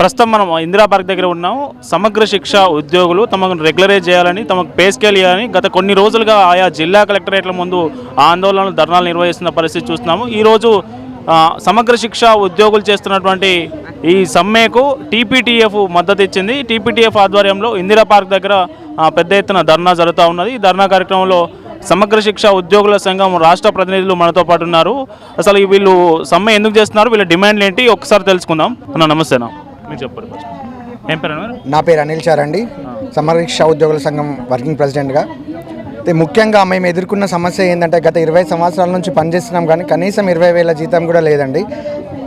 ప్రస్తుతం మనం ఇందిరా పార్క్ దగ్గర ఉన్నాం. సమగ్ర శిక్ష ఉద్యోగులు తమకు రెగ్యులరైజ్ చేయాలని తమకు పే స్కేల్ ఇవ్వాలని గత కొన్ని రోజులుగా ఆయా జిల్లా కలెక్టరేట్ల ముందు ఆందోళనలు ధర్నాలు నిర్వహిస్తున్న పరిస్థితి చూస్తున్నాము. ఈరోజు సమగ్ర శిక్ష ఉద్యోగులు చేస్తున్నటువంటి ఈ సమ్మెకు టీపీటీఎఫ్ మద్దతు ఇచ్చింది. టీపీటీఎఫ్ ఆధ్వర్యంలో ఇందిరా పార్క్ దగ్గర పెద్ద ఎత్తున ధర్నా జరుగుతూ ఉన్నది. ఈ ధర్నా కార్యక్రమంలో సమగ్ర శిక్ష ఉద్యోగుల సంఘం రాష్ట్ర ప్రతినిధులు మనతో పాటు ఉన్నారు. అసలు ఈ వీళ్ళు సమ్మె ఎందుకు చేస్తున్నారు? వీళ్ళ డిమాండ్లు ఏంటి? ఒకసారి తెలుసుకుందాం. అన్న నమస్తేనా మీరు ఏం పేరు నా పేరు అనిల్ చార్ అండి. సమరీక్ష ఉద్యోగుల సంఘం వర్కింగ్ ప్రెసిడెంట్గా. అయితే ముఖ్యంగా మేము ఎదుర్కొన్న సమస్య ఏంటంటే గత ఇరవై సంవత్సరాల నుంచి పనిచేస్తున్నాం కానీ కనీసం ఇరవై వేల జీతం కూడా లేదండి.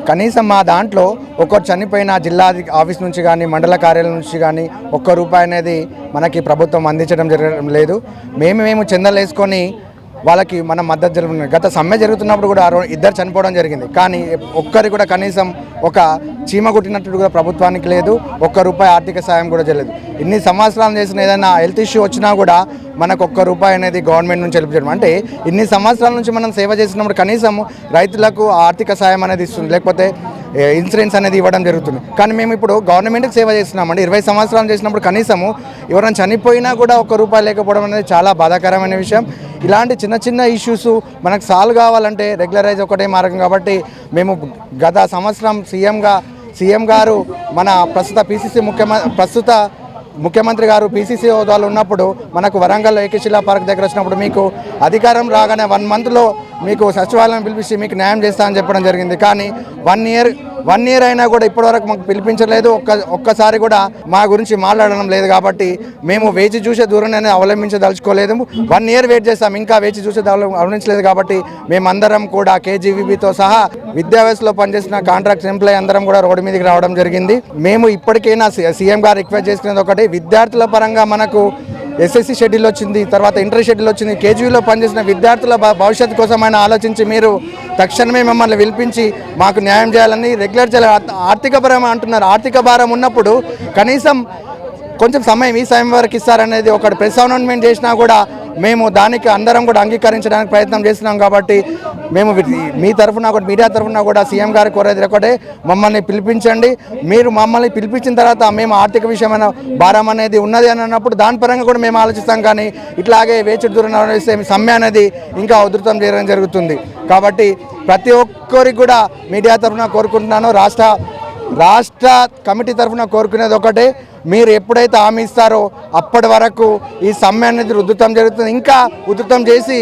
కనీసం మా దాంట్లో ఒకరు చనిపోయిన జిల్లా ఆఫీస్ నుంచి కానీ మండల కార్యాలయం నుంచి కానీ ఒక్క రూపాయి అనేది మనకి ప్రభుత్వం అందించడం జరగడం లేదు. మేము మేము చెందలేసుకొని వాళ్ళకి మనం మద్దతు జరుగుతుంది. గత సమ్మె జరుగుతున్నప్పుడు కూడా ఇద్దరు చనిపోవడం జరిగింది. కానీ ఒక్కరి కూడా కనీసం ఒక చీమ కుట్టినట్టు కూడా ప్రభుత్వానికి లేదు. ఒక్క రూపాయి ఆర్థిక సాయం కూడా చేయలేదు. ఇన్ని సంవత్సరాలు చేసిన ఏదైనా హెల్త్ ఇష్యూ వచ్చినా కూడా మనకు ఒక్క రూపాయి అనేది గవర్నమెంట్ నుంచి హెల్ప్ చేయడం. అంటే ఇన్ని సంవత్సరాల నుంచి మనం సేవ చేసినప్పుడు కనీసం రైతులకు ఆర్థిక సాయం అనేది ఇస్తుంది. లేకపోతే ఇన్సూరెన్స్ అనేది ఇవ్వడం జరుగుతుంది. కానీ మేము ఇప్పుడు గవర్నమెంట్కి సేవ చేస్తున్నామండి. ఇరవై సంవత్సరాలు చేసినప్పుడు కనీసము ఎవరైనా చనిపోయినా కూడా ఒక్క రూపాయి లేకపోవడం అనేది చాలా బాధాకరమైన విషయం. ఇలాంటి చిన్న చిన్న ఇష్యూస్ మనకు సాల్వ్ కావాలంటే రెగ్యులరైజ్ ఒకటే మార్గం కాబట్టి మేము గత సంవత్సరం సీఎంగా సీఎం గారు మన ప్రస్తుత పీసీసీ ముఖ్యమంత్రి ప్రస్తుత ముఖ్యమంత్రి గారు పీసీసీ హోదాలు ఉన్నప్పుడు మనకు వరంగల్ ఏకశిలా పార్క్ దగ్గర వచ్చినప్పుడు మీకు అధికారం రాగానే వన్ మంత్లో మీకు సచివాలయం పిలిపించి మీకు న్యాయం చేస్తా అని చెప్పడం జరిగింది. కానీ వన్ ఇయర్ వన్ ఇయర్ అయినా కూడా ఇప్పటివరకు మాకు పిలిపించలేదు. ఒక్క ఒక్కసారి కూడా మా గురించి మాట్లాడడం లేదు కాబట్టి మేము వేచి చూసే దూరాన్ని అవలంబించదలుచుకోలేదు. వన్ ఇయర్ వెయిట్ చేస్తాం ఇంకా వేచి చూసే అవలంబించలేదు కాబట్టి మేమందరం కూడా కేజీవీబీతో సహా విద్యా పనిచేసిన కాంట్రాక్ట్ ఎంప్లాయీ అందరం కూడా రోడ్డు మీదకి రావడం జరిగింది. మేము ఇప్పటికైనా సీఎం గారు రిక్వెస్ట్ చేసుకునేది ఒకటి విద్యార్థుల పరంగా మనకు ఎస్ఎస్సి షెడ్యూల్ వచ్చింది తర్వాత ఇంటర్ షెడ్యూల్ వచ్చింది. కేజీలో పనిచేసిన విద్యార్థుల భవిష్యత్ భవిష్యత్తు కోసం ఆయన ఆలోచించి మీరు తక్షణమే మమ్మల్ని పిలిపించి మాకు న్యాయం చేయాలని రెగ్యులర్ చేయాలి ఆర్థిక భారం అంటున్నారు. ఆర్థిక భారం ఉన్నప్పుడు కనీసం కొంచెం సమయం ఈ సమయం వరకు ఇస్తారనేది ఒకటి ప్రెస్ అనౌన్స్మెంట్ చేసినా కూడా మేము దానికి అందరం కూడా అంగీకరించడానికి ప్రయత్నం చేస్తున్నాం కాబట్టి మేము మీ తరఫున కూడా మీడియా తరఫున కూడా సీఎం గారి కోరేది ఒకటే మమ్మల్ని పిలిపించండి. మీరు మమ్మల్ని పిలిపించిన తర్వాత మేము ఆర్థిక విషయమైన భారం అనేది ఉన్నది అని అన్నప్పుడు దాని పరంగా కూడా మేము ఆలోచిస్తాం కానీ ఇట్లాగే వేచి దూరం వేస్తే సమ్మె అనేది ఇంకా ఉధృతం చేయడం జరుగుతుంది. కాబట్టి ప్రతి ఒక్కరికి కూడా మీడియా తరఫున కోరుకుంటున్నాను. రాష్ట్ర రాష్ట్ర కమిటీ తరఫున కోరుకునేది ఒకటే. మీరు ఎప్పుడైతే హామీ ఇస్తారో అప్పటి వరకు ఈ సమ్మె అనేది ఉధృతం జరుగుతుంది. ఇంకా ఉధృతం చేసి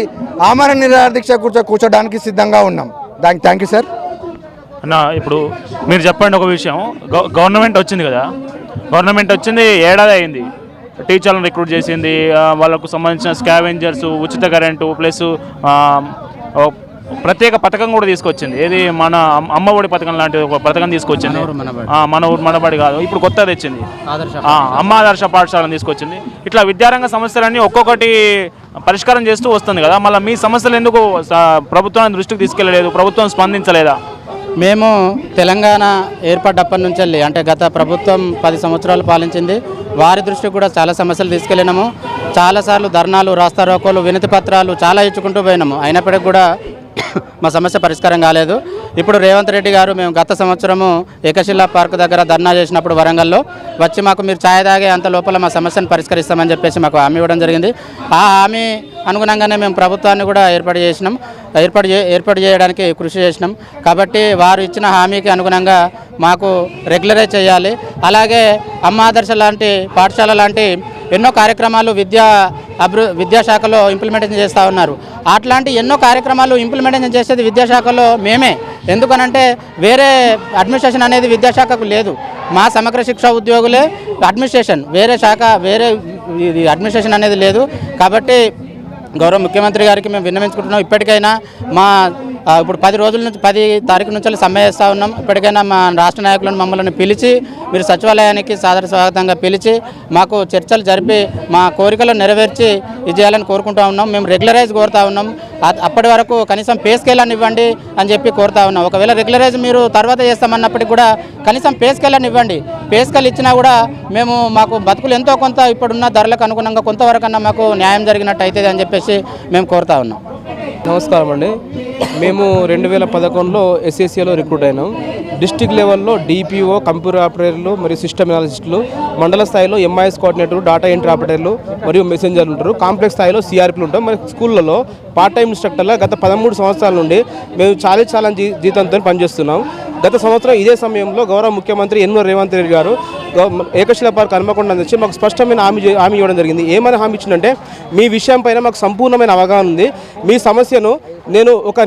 ఆమరణ నిరాదీక్ష కూర్చో కూర్చోడానికి సిద్ధంగా ఉన్నాం. దానికి థ్యాంక్ యూ సార్. అన్న ఇప్పుడు మీరు చెప్పండి ఒక విషయం. గవర్నమెంట్ వచ్చింది కదా? గవర్నమెంట్ వచ్చింది ఏడాది అయింది. టీచర్లను రిక్రూట్ చేసింది వాళ్ళకు సంబంధించిన స్కావెంజర్స్ ఉచిత కరెంటు ప్లస్ ఓ ప్రత్యేక పథకం కూడా తీసుకొచ్చింది. ఏది మన అమ్మ- అమ్మఒడి పథకం లాంటి ఒక పథకం తీసుకొచ్చింది. మన ఊరు మనబడి. కాదు. ఇప్పుడు కొత్త తెచ్చింది. అమ్మ ఆదర్శ పాఠశాలను తీసుకొచ్చింది. ఇట్లా విద్యారంగ సమస్యలన్నీ ఒక్కొక్కటి పరిష్కారం చేస్తూ వస్తుంది కదా. మళ్ళీ మీ సమస్యలు ఎందుకు ప్రభుత్వాన్ని దృష్టికి తీసుకెళ్ళలేదు? ప్రభుత్వం స్పందించలేదా? మేము తెలంగాణ ఏర్పడ్డప్పటి నుంచి వెళ్ళి అంటే గత ప్రభుత్వం పది సంవత్సరాలు పాలించింది. వారి దృష్టికి కూడా చాలా సమస్యలు తీసుకెళ్ళినాము. చాలాసార్లు ధర్నాలు రాస్తారోకోలు వినతి పత్రాలు చాలా ఇచ్చుకుంటూ పోయినాము. అయినప్పటికీ కూడా మా సమస్య పరిష్కారం కాలేదు. ఇప్పుడు రేవంత్ రెడ్డి గారు మేము గత సంవత్సరము ఏకశిలా పార్క్ దగ్గర ధర్నా చేసినప్పుడు వరంగల్లో వచ్చి మాకు మీరు ఛాయ్ తాగే అంత లోపల మా సమస్యను పరిష్కరిస్తామని చెప్పేసి మాకు హామీ ఇవ్వడం జరిగింది. ఆ హామీ అనుగుణంగానే మేము ప్రభుత్వాన్ని కూడా ఏర్పాటు చేసినాం. ఏర్పాటు ఏర్పాటు చేయడానికి కృషి చేసినాం. కాబట్టి వారు ఇచ్చిన హామీకి అనుగుణంగా మాకు రెగ్యులరైజ్ చేయాలి. అలాగే అమ్మ ఆదర్శ లాంటి పాఠశాల లాంటి ఎన్నో కార్యక్రమాలు విద్యా అభివృ విద్యాశాఖలో ఇంప్లిమెంటేషన్ చేస్తూ ఉన్నారు. అట్లాంటి ఎన్నో కార్యక్రమాలు ఇంప్లిమెంటేషన్ చేసేది విద్యాశాఖలో మేమే. ఎందుకనంటే వేరే అడ్మినిస్ట్రేషన్ అనేది విద్యాశాఖకు లేదు. మా సమగ్ర శిక్ష ఉద్యోగులే అడ్మినిస్ట్రేషన్ వేరే శాఖ వేరే ఇది అడ్మినిస్ట్రేషన్ అనేది లేదు. కాబట్టి గౌరవ ముఖ్యమంత్రి గారికి మేము విన్నవించుకుంటున్నాం. ఇప్పటికైనా మా ఇప్పుడు పది రోజుల నుంచి పది తారీఖు నుంచి సమ్మె చేస్తూ ఉన్నాం. ఇప్పటికైనా మా రాష్ట్ర నాయకులను మమ్మల్ని పిలిచి మీరు సచివాలయానికి సాదర స్వాగతంగా పిలిచి మాకు చర్చలు జరిపి మా కోరికలు నెరవేర్చి ఇది చేయాలని కోరుకుంటా ఉన్నాం. మేము రెగ్యులరైజ్ కోరుతా ఉన్నాం. అప్పటి వరకు కనీసం పే స్కేల్ అని ఇవ్వండి అని చెప్పి కోరుతా ఉన్నాం. ఒకవేళ రెగ్యులరైజ్ మీరు తర్వాత చేస్తామన్నప్పటికీ కూడా కనీసం పే స్కేల్ అని ఇవ్వండి. పే స్కేల్ ఇచ్చినా కూడా మేము మాకు బతుకులు ఎంతో కొంత ఇప్పుడున్న ధరలకు అనుగుణంగా కొంతవరకన్నా మాకు న్యాయం జరిగినట్టు అవుతుంది అని చెప్పేసి మేము కోరుతా ఉన్నాం. నమస్కారం అండి. మేము రెండు వేల పదకొండులో ఎస్ఎస్సిలో రిక్రూట్ అయినాం. డిస్టిక్ లెవెల్లో డిపిఓ కంప్యూటర్ ఆపరేటర్లు మరియు సిస్టమ్ అనాలిస్టులు మండల స్థాయిలో ఎంఐఎస్ కోఆర్డినేటర్ డేటా ఎంట్రీ ఆపరేటర్లు మరియు మెసెంజర్లు ఉంటారు. కాంప్లెక్స్ స్థాయిలో సిఆర్పీలు ఉంటాం మరి స్కూళ్ళలో పార్ట్ టైం ఇన్స్ట్రక్టర్గా గత పదమూడు సంవత్సరాల నుండి మేము చాలా చాలా జీ జీతంతో పనిచేస్తున్నాం. గత సంవత్సరం ఇదే సమయంలో గౌరవ ముఖ్యమంత్రి ఎన్వర్ రేవంత్ రెడ్డి గారు ఏకశిల పార్క్ హన్మకొండ నుంచి మాకు స్పష్టమైన హామీ హామీ ఇవ్వడం జరిగింది. ఏమైనా హామీ ఇచ్చిందంటే మీ విషయం పైన మాకు సంపూర్ణమైన అవగాహన ఉంది. మీ సమస్యను నేను ఒక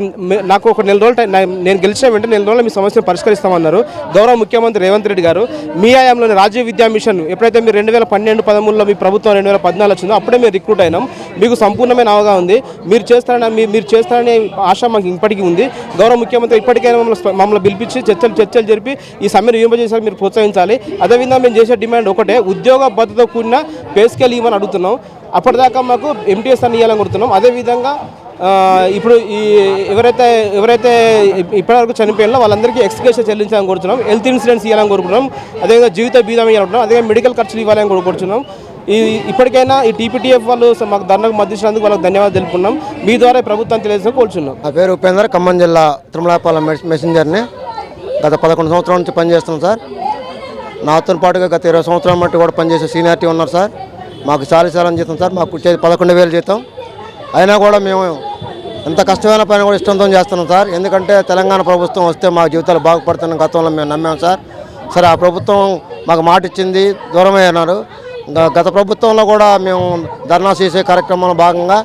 నాకు ఒక నెల రోజులు నేను గెలిచిన వెంటనే నెల రోజులు మీ సమస్యను పరిష్కరిస్తామన్నారు. గౌరవ ముఖ్యమంత్రి రేవంత్ రెడ్డి గారు మీ ఆయంలోని రాజీవ్ విద్యా మిషన్ ఎప్పుడైతే మీరు రెండు వేల పన్నెండు పదమూడులో మీ ప్రభుత్వం రెండు వేల పద్నాలుగు వచ్చిందో అప్పుడే మేము రిక్రూట్ అయినాం. మీకు సంపూర్ణమైన అవగాహన ఉంది. మీరు చేస్తారని మీ- మీరు చేస్తారనే ఆశ మాకు ఇప్పటికీ ఉంది. గౌరవ ముఖ్యమంత్రి ఇప్పటికైనా మమ్మల్ని మమ్మల్ని పిలిపించి చర్చలు చర్చలు జరిపి ఈ సమ్మెను విభజించాలి మీరు ప్రోత్సహించాలి. అదేవిధంగా మేము చేసే డిమాండ్ ఒకటే ఉద్యోగ భద్రత కూడిన పే స్కేల్ ఇవ్వమని అడుగుతున్నాం. అప్పటిదాకా మాకు ఎంటీఎస్ అని ఇవ్వాలని అదే అదేవిధంగా ఇప్పుడు ఈ ఎవరైతే ఎవరైతే ఇప్పటివరకు చనిపోయినా వాళ్ళందరికీ ఎక్స్కేషన్ చెల్లించాలని కోరుతున్నాం హెల్త్ ఇన్సూరెన్స్ ఇవ్వాలని కోరుకుంటున్నాం అదేవిధంగా జీవిత బీమా ఇవ్వాలనుకుంటున్నాం అదేవిధంగా మెడికల్ ఖర్చులు ఇవ్వాలని కోరుకుంటున్నాం ఈ ఇప్పటికైనా ఈ టీపీటీఎఫ్ వాళ్ళు మాకు ధర్నకు మద్దతిచ్చినందుకు వాళ్ళకి ధన్యవాదాలు తెలుపుకున్నాం. మీ ద్వారా ప్రభుత్వం తెలియజేసిన కోరుచున్నాం. నా పేరు ఉపేందర్ ఖమ్మం జిల్లా తిరుమలాపాలెం మెసెంజర్ని. గత పదకొండు సంవత్సరాల నుంచి పనిచేస్తున్నాం సార్. నాతో పాటుగా గత ఇరవై సంవత్సరాల మట్టి కూడా పనిచేసే సీనియారిటీ ఉన్నారు సార్. మాకు చాలా చాలా జీతం సార్ మాకు వచ్చేది పదకొండు వేలు జీతం. అయినా కూడా మేము ఎంత కష్టమైన పని కూడా ఇష్టంతో చేస్తున్నాం సార్. ఎందుకంటే తెలంగాణ ప్రభుత్వం వస్తే మా జీవితాలు బాగుపడుతున్న గతంలో మేము నమ్మాం సార్. సరే ఆ ప్రభుత్వం మాకు మాట ఇచ్చింది దూరమే అన్నారు. గత ప్రభుత్వంలో కూడా మేము ధర్నా చేసే కార్యక్రమంలో భాగంగా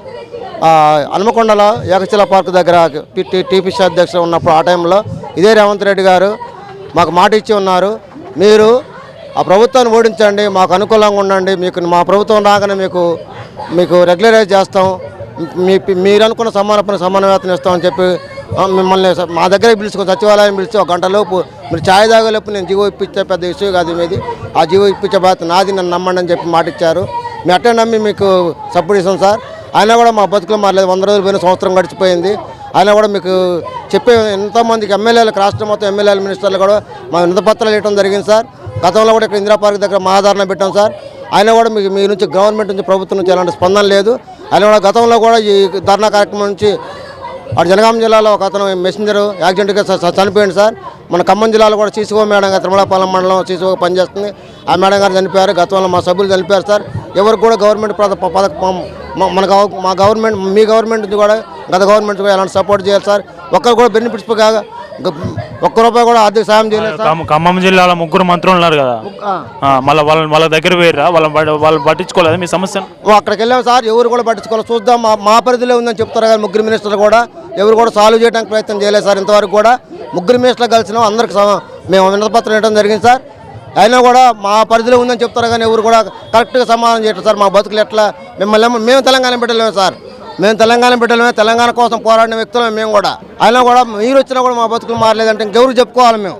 హనుమకొండలో ఏకశిల పార్క్ దగ్గర టీపీసీ అధ్యక్షులు ఉన్నప్పుడు ఆ టైంలో ఇదే రేవంత్ రెడ్డి గారు మాకు మాట ఇచ్చి ఉన్నారు. మీరు ఆ ప్రభుత్వాన్ని ఓడించండి మాకు అనుకూలంగా ఉండండి మీకు మా ప్రభుత్వం రాగానే మీకు మీకు రెగ్యులరైజ్ చేస్తాం. మీ మీరు అనుకున్న సమాన పని సమాన వేతనం ఇస్తామని చెప్పి మిమ్మల్ని మా దగ్గర పిలుచుకొని సచివాలయం పిలిచి ఒక గంటలోపు మీరు ఛాయ్ తాగలేపు నేను జీవో ఇప్పించే పెద్ద ఇష్యూ కాదు మీది. ఆ జీవో ఇప్పించే బాధ్యత నాది నన్ను నమ్మండి అని చెప్పి మాట ఇచ్చారు మీ అట్టే నమ్మి మీకు సపోర్ట్ ఇస్తాం సార్. అయినా కూడా మా బతుకులు మారలేదు. వంద రోజులు పోయిన సంవత్సరం గడిచిపోయింది. అయినా కూడా మీకు చెప్పే ఎంతోమందికి ఎమ్మెల్యేలకు రాష్ట్రం మొత్తం ఎమ్మెల్యేలు మినిస్టర్లు కూడా మా వినతపత్రాలు ఇవ్వడం జరిగింది సార్. గతంలో కూడా ఇక్కడ ఇందిరా పార్క్ దగ్గర మహాధారణ పెట్టాం సార్. అయినా కూడా మీకు మీ నుంచి గవర్నమెంట్ నుంచి ప్రభుత్వం నుంచి ఎలాంటి స్పందన లేదు. అయినా కూడా గతంలో కూడా ఈ ధర్నా కార్యక్రమం నుంచి అటు జనగాం జిల్లాలో ఒక అతను మెసెంజర్ యాక్సిడెంట్గా చనిపోయింది సార్. మన ఖమ్మం జిల్లాలో కూడా సీసీఓ మేడం గారు తిరుమలపాలెం మండలం సీసీఓ పనిచేస్తుంది. ఆ మేడం గారు చనిపోయారు. గతంలో మా సభ్యులు చనిపోయారు సార్. ఎవరికి కూడా గవర్నమెంట్ పద మన మా గవర్నమెంట్ మీ గవర్నమెంట్ కూడా గత గవర్నమెంట్ కూడా ఎలాంటి సపోర్ట్ చేయాలి సార్. ఒక్కరు కూడా బెనిఫిట్స్ కాగా ఒక్క రూపాయి కూడా ఆర్థిక సాయం చేయలేదు సార్. ఖమ్మం- ఖమ్మం జిల్లాలో ముగ్గురు మంత్రులు ఉన్నారు కదా. ఆ, మళ్ళీ వాళ్ళ వాళ్ళ దగ్గర వేయరా వాళ్ళని పట్ట- వాళ్ళు పట్టించుకోలేదు మీ సమస్యను ఓ, అక్కడికి వెళ్ళాం సార్ ఎవరు కూడా పట్టించుకోవాలి చూద్దాం మా మా పరిధిలో ఉందని చెప్తారు కానీ ముగ్గురు మినిస్టర్లు కూడా. ఎవరు కూడా సాల్వ్ చేయడానికి ప్రయత్నం చేయలేదు సార్ ఇంతవరకు కూడా. ముగ్గురు మినిస్టర్లు కలిసినాం అందరికి సమ- మేము వినతపత్రం ఇవ్వడం జరిగింది సార్. అయినా కూడా మా పరిధిలో ఉందని చెప్తారు కానీ ఎవరు కూడా కరెక్ట్గా సమాధానం చేయట్లేదు సార్. మా బతుకులు ఎట్లా మిమ్మల్ని ఏమో- మేము తెలంగాణ బిడ్డలేమే సార్. మేము తెలంగాణ బిడ్డలమే తెలంగాణ కోసం పోరాడిన వ్యక్తులమే మేము కూడా. అయినా కూడా మీరు వచ్చినా కూడా మా బతుకులు మారలేదంటే ఇంకెవరు చెప్పుకోవాలి మేము?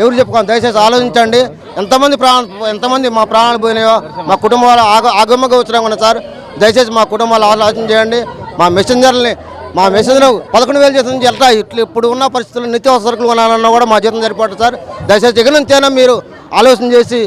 ఎవరు చెప్పుకోవాలి? దయచేసి ఆలోచించండి. ఎంతమంది ప్రాణ ఎంతమంది మా ప్రాణాలు పోయినాయో మా కుటుంబాలు ఆగ ఆగమగా వచ్చినా కూడా సార్ దయచేసి మా కుటుంబాలు ఆలోచన చేయండి. మా మెసెంజర్ని మా మెసెంజర్ పదకొండు వేలు జీతం చేస్తా ఎట్లా ఇప్పుడు ఉన్న పరిస్థితుల్లో నిత్యావసర కొనాలన్నా కూడా మా జీతం సరిపోతుంది సార్. దయచేసి జగన్ మీరు? ఆలోచన చేసి